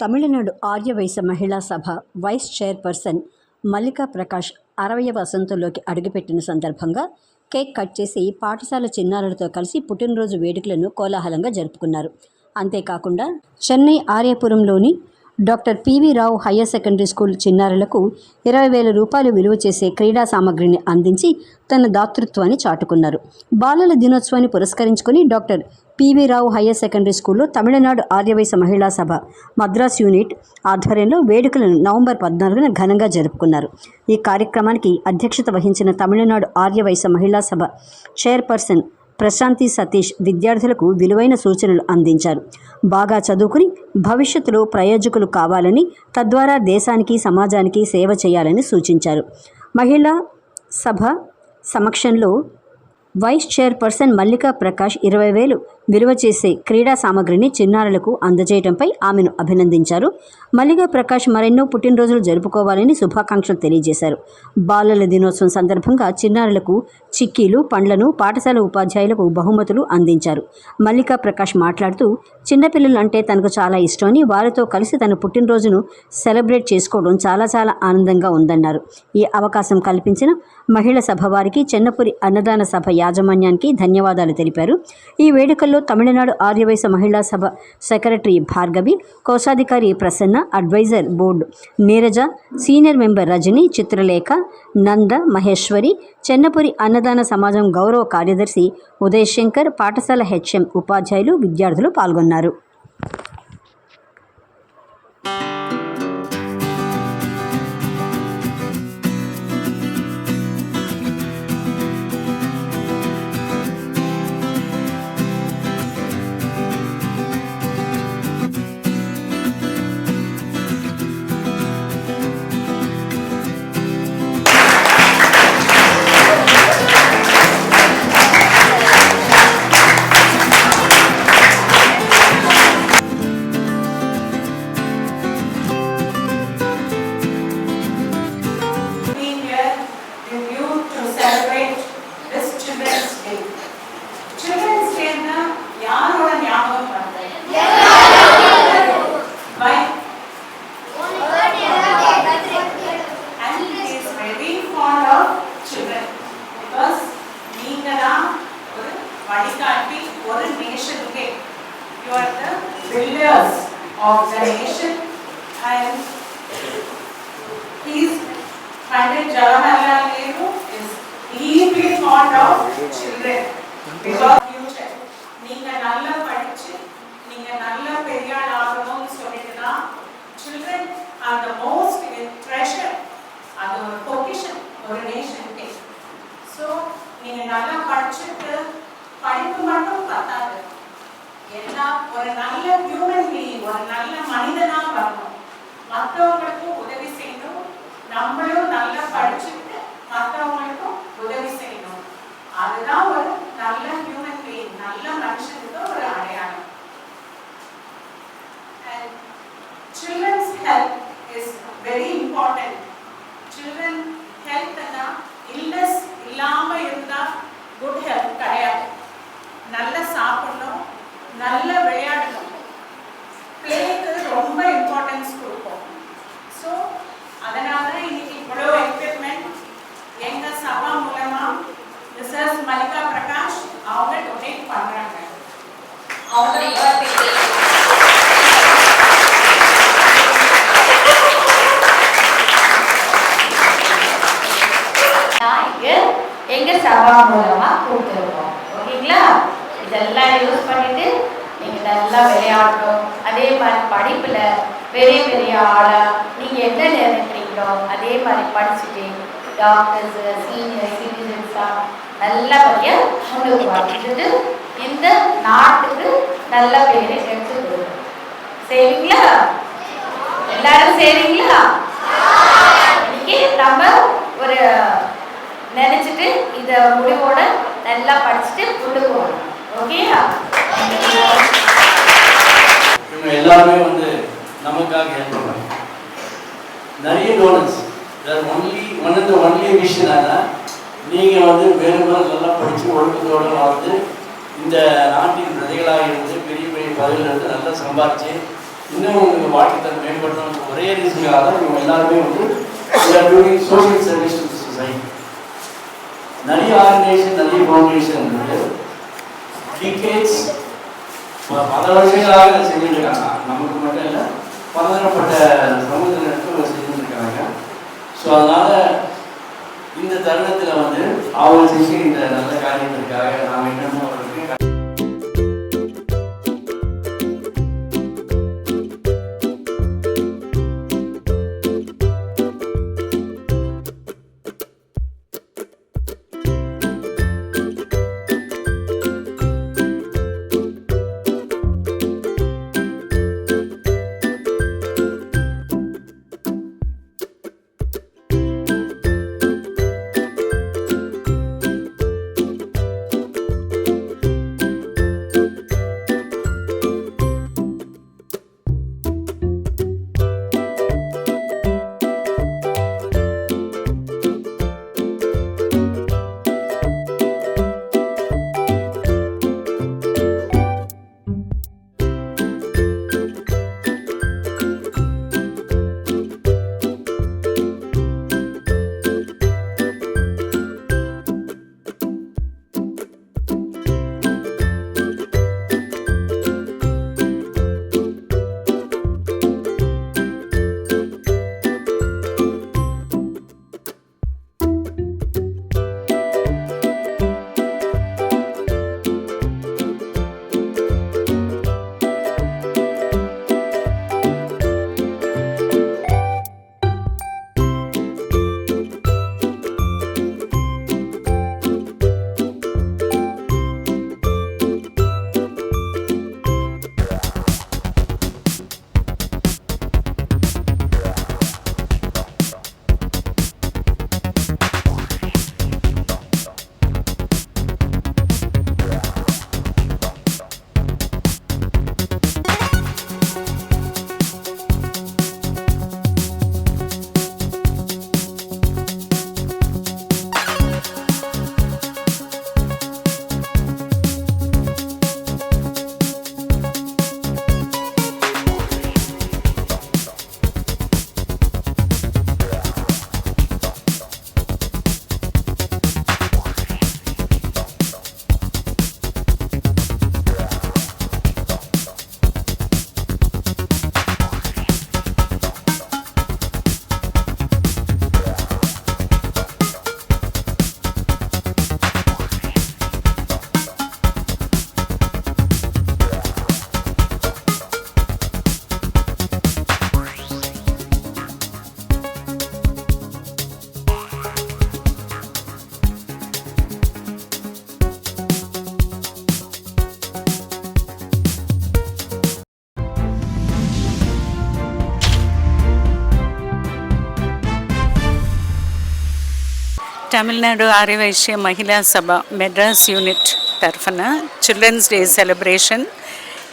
తమిళనాడు ఆర్యవైశ్య మహిళా సభ vice chairperson Mallika Prakash అరవై వసంతంలోకి అడుగుపెట్టిన సందర్భంగా కేక్ కట్ చేసి పాఠశాల చిన్నారులతో కలిసి పుట్టినరోజు వేడుకలను కోలాహలంగా జరుపుకున్నారు. అంతేకాకుండా Chennai ఆర్యపురంలోని doctor PV Rao higher secondary school చిన్నారులకు ఇరవై వేల రూపాయలు విలువ చేసే క్రీడా సామగ్రిని అందించి తన దాతృత్వాన్ని చాటుకున్నారు. బాలల దినోత్సవాన్ని పురస్కరించుకుని doctor PV Rao higher secondary స్కూల్లో తమిళనాడు ఆర్యవైశ్య మహిళా సభ మద్రాస్ యూనిట్ ఆధ్వర్యంలో వేడుకలను నవంబర్ పద్నాలుగున ఘనంగా జరుపుకున్నారు. ఈ కార్యక్రమానికి అధ్యక్షత వహించిన తమిళనాడు ఆర్యవైశ్య మహిళా సభ చైర్పర్సన్ ప్రశాంతి సతీష్ విద్యార్థులకు విలువైన సూచనలు అందించారు. బాగా చదువుకుని భవిష్యత్తులో ప్రయోజకులు కావాలని తద్వారా దేశానికి సమాజానికి సేవ చేయాలని సూచించారు. మహిళా సభ సమక్షంలో వైస్ చైర్పర్సన్ మల్లికా ప్రకాష్ ఇరవై వేలు విలువ చేసే క్రీడా సామగ్రిని చిన్నారులకు అందజేయడంపై ఆమెను అభినందించారు. మల్లికా ప్రకాష్ మరెన్నో పుట్టినరోజులు జరుపుకోవాలని శుభాకాంక్షలు తెలియజేశారు. బాలల దినోత్సవం సందర్భంగా చిన్నారులకు చిక్కీలు పండ్లను పాఠశాల ఉపాధ్యాయులకు బహుమతులు అందించారు. మల్లికా ప్రకాష్ మాట్లాడుతూ చిన్నపిల్లలు అంటే తనకు చాలా ఇష్టమని వారితో కలిసి తన పుట్టినరోజును సెలబ్రేట్ చేసుకోవడం చాలా చాలా ఆనందంగా ఉందన్నారు. ఈ అవకాశం కల్పించిన మహిళ సభ వారికి చెన్నపురి అన్నదాన సభ యాజమాన్యానికి ధన్యవాదాలు తెలిపారు. ఈ వేడుకల్లో తమిళనాడు ఆర్యవైశ్య మహిళా సభ సెక్రటరీ భార్గవి కోశాధికారి Prasanna adviser board Neeraja senior member Rajani Chitralekha Nanda Maheshwari Chennapuri Annadana Samajam గౌరవ కార్యదర్శి ఉదయ్ శంకర్ పాఠశాల హెచ్ఎం ఉపాధ్యాయులు విద్యార్థులు పాల్గొన్నారు. Pandit Jawaharlal Nehru is deeply fond of children because future. நீங்க நல்லா படிச்சு நீங்க நல்ல பெரிய ஆள் ஆகணும்னு சொல்லிட்டுனா children are the most treasure அது ஒரு பொக்கிஷன் ஒரு நேஷனுக்கு ஸோ நீங்க நல்லா படிச்சுட்டு அவங்க நான் இங்க எங்க சபா மூலமா கொடுத்துருக்கோம். ஓகேங்களா? இதெல்லாம் யூஸ் பண்ணிட்டு நீங்க நல்லா விளையாடணும். அதே மாதிரி படிப்புல பெரிய பெரிய ஆளா நீங்க என்ன நினைக்கிறீங்களோ அதே மாதிரி படிச்சுட்டு டாக்டர்ஸ் சீனியர் சிட்டிசன்ஸா நல்லபடியா முன்னுக்கு வந்துட்டு இந்த நாட்டுக்கு நல்ல பேரை எடுத்து கொடுக்கணும் சரிங்களா? எல்லாரும் சரிங்களா? இன்னைக்கு நம்ம ஒரு நினைச்சிட்டு இத முடிவோட நல்லா படிச்சுட்டு கொண்டு போகணும் ஓகேயா இவங்க எல்லாருமே வந்து நமக்காக ஹெல்ப் பண்ணுறாங்க நிறைய டோனர்ஸ் தர் ஒன்லி ஒன் இந்த ஒன்லி விஷயம் நீங்கள் வந்து வேறு நல்லா படித்து ஒழுக்கத்தோடு வாழ்ந்து இந்த நாட்டின் பிரதிகளாக இருந்து பெரிய பெரிய பதவியில் இருந்து நல்லா சம்பாதிச்சு இன்னும் உங்களுக்கு வாழ்க்கை மேம்படுத்தணும் ஒரே ரீசனாக தான் இவங்க எல்லாருமே வந்து social social service to society நிறைய ஆர்கனைசேஷன் நிறைய ஃபவுண்டேஷன் வந்து டிகேட்ஸ் பல வருஷங்களாக செஞ்சுருக்காங்க செஞ்சுட்டு இருக்காங்க நமக்கு மட்டும் இல்லை பலதரப்பட்ட சமுதாயத்துக்கு செஞ்சுட்டு இருக்காங்க ஸோ அதனால் இந்த தருணத்தில் வந்து அவங்க செஞ்சு இந்த நல்ல காரியத்திற்காக நாம் என்னென்ன తమిళనాడు ఆర్యవైశ్య మహిళా సభ మెడ్రాస్ యూనిట్ తరఫున చిల్డ్రన్స్ డే సెలబ్రేషన్.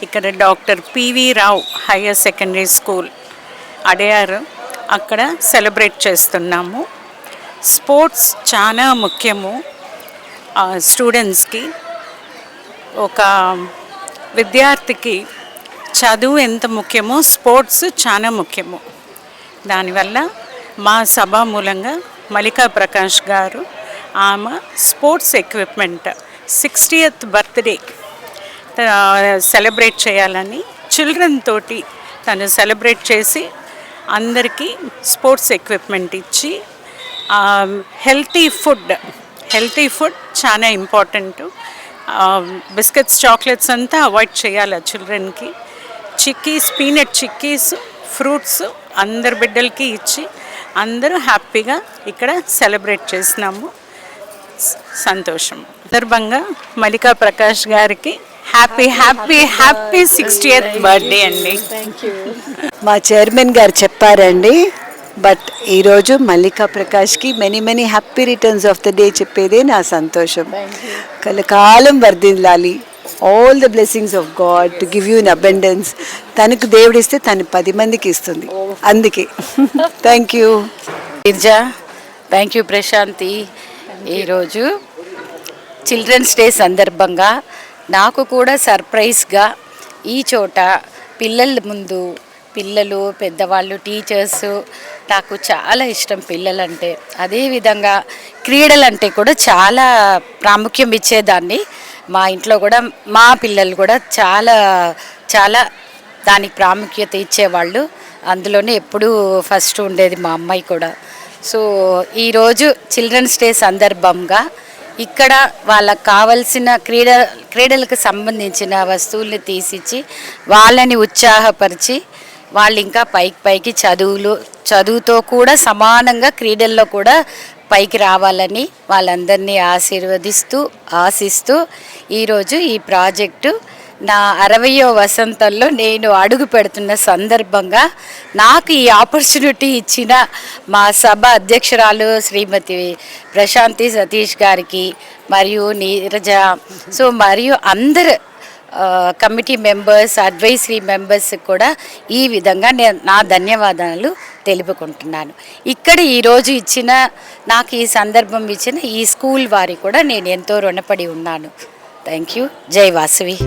ఇక్కడ doctor PV Rao higher secondary school Adyar. అక్కడ సెలబ్రేట్ చేస్తున్నాము. స్పోర్ట్స్ చాలా ముఖ్యము. స్టూడెంట్స్కి ఒక విద్యార్థికి చదువు ఎంత ముఖ్యమో స్పోర్ట్స్ చాలా ముఖ్యము. దానివల్ల మా సభ మూలంగా మలికా ప్రకాష్ గారు. ఆమె sports equipment sixtieth birthday celebrate చేయాలని చిల్డ్రన్ తోటి తను సెలబ్రేట్ చేసి అందరికీ స్పోర్ట్స్ ఎక్విప్మెంట్ ఇచ్చి హెల్తీ ఫుడ్ హెల్తీ ఫుడ్ చాలా ఇంపార్టెంట్. బిస్కెట్స్ చాక్లెట్స్ అంతా అవాయిడ్ చేయాలి ఆ చిల్డ్రన్కి. చిక్కీస్ పీనట్ చిక్కీస్ ఫ్రూట్స్ అందరి బిడ్డలకి ఇచ్చి అందరూ హ్యాపీగా ఇక్కడ సెలబ్రేట్ చేసినాము. సంతోషం. సందర్భంగా మలికా ప్రకాష్ గారికి happy happy happy sixtieth birthday అండి. మా చైర్మన్ గారు చెప్పారండి బట్ ఈరోజు Mallika ప్రకాష్కి many many happy returns of the day చెప్పేదే నా సంతోషం. కలకాలం వర్ధిల్లాలి. All the blessings of God to give you in abundance తనకు దేవుడిస్తే తను పది మందికి ఇస్తుంది. అందుకే. Thank you Girija thank you Prashanti. ఈరోజు చిల్డ్రన్స్ డే సందర్భంగా నాకు కూడా సర్ప్రైజ్గా ఈ చోట పిల్లల ముందు పిల్లలు పెద్దవాళ్ళు టీచర్స్ నాకు చాలా ఇష్టం పిల్లలంటే. అదేవిధంగా క్రీడలంటే కూడా చాలా ప్రాముఖ్యం ఇచ్చేదాన్ని. మా ఇంట్లో కూడా మా పిల్లలు కూడా చాలా చాలా దానికి ప్రాముఖ్యత ఇచ్చేవాళ్ళు. అందులోనే ఎప్పుడూ ఫస్ట్ ఉండేది మా అమ్మాయి కూడా. సో ఈరోజు చిల్డ్రన్స్ డే సందర్భంగా ఇక్కడ వాళ్ళకు కావలసిన క్రీడ క్రీడలకు సంబంధించిన వస్తువుల్ని తీసిచ్చి వాళ్ళని ఉత్సాహపరిచి వాళ్ళు ఇంకా పైకి పైకి చదువులు చదువుతో కూడా సమానంగా క్రీడల్లో కూడా పైకి రావాలని వాళ్ళందరినీ ఆశీర్వదిస్తూ ఆశిస్తూ ఈరోజు ఈ ప్రాజెక్టు నా అరవయో వసంతంలో నేను అడుగు పెడుతున్న సందర్భంగా నాకు ఈ ఆపర్చునిటీ ఇచ్చిన మా సభ అధ్యక్షురాలు శ్రీమతి ప్రశాంతి సతీష్ గారికి మరియు నీరజ సో మరియు అందరు కమిటీ మెంబర్స్ అడ్వైజరీ మెంబర్స్ కూడా ఈ విధంగా నేను నా ధన్యవాదాలు తెలుపుకుంటున్నాను. ఇక్కడ ఈరోజు ఇచ్చిన నాకు ఈ సందర్భం ఇచ్చిన ఈ స్కూల్ వారి కూడా నేను ఎంతో రుణపడి ఉన్నాను. Thank you. జై వాసవి.